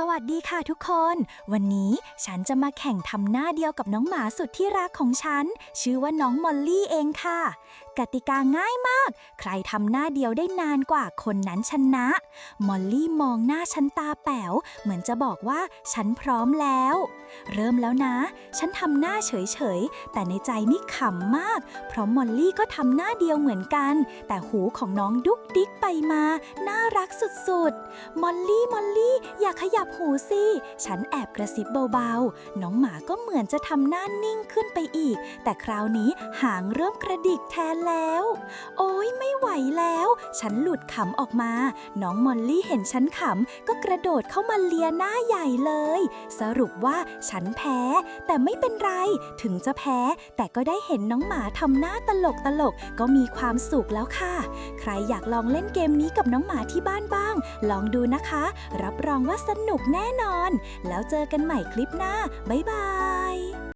สวัสดีค่ะทุกคน วันนี้ฉันจะมาแข่งทำหน้าเดียวกับน้องหมาสุดที่รักของฉัน ชื่อว่าน้องมอลลี่เองค่ะ กติกาง่ายมาก ใครทำหน้าเดียวได้นานกว่าคนนั้นชนะ มอลลี่มองหน้าฉันตาแป๋ว เหมือนจะบอกว่าฉันพร้อมแล้ว เริ่มแล้วนะ ฉันทำหน้าเฉยๆ แต่ในใจนี่ขำมาก เพราะมอลลี่ก็ทำหน้าเดียวเหมือนกัน แต่หูของน้องดุ๊กดิ๊กไปมา น่ารักสุดๆ มอลลี่มอลลี่อย่าขยับหูสิ ฉันแอบกระซิบเบาๆ น้องหมาก็เหมือนจะทำหน้านิ่งขึ้นไปอีก แต่คราวนี้หางเริ่มกระดิกแทนแล้ว โอ้ยไม่ไหวแล้ว ฉันหลุดขำออกมา น้องมอลลี่เห็นฉันขำก็กระโดดเข้ามาเลียหน้าใหญ่เลย สรุปว่าฉันแพ้ แต่ไม่เป็นไร ถึงจะแพ้ แต่ก็ได้เห็นน้องหมาทำหน้าตลกตลกๆก็มีความสุขแล้วค่ะ ใครอยากลองเล่นเกมนี้กับน้องหมาที่บ้านบ้าง ลองดูนะคะ รับรองว่าสนุกนุกแน่นอน แล้วเจอกันใหม่คลิปหน้า บ๊ายบาย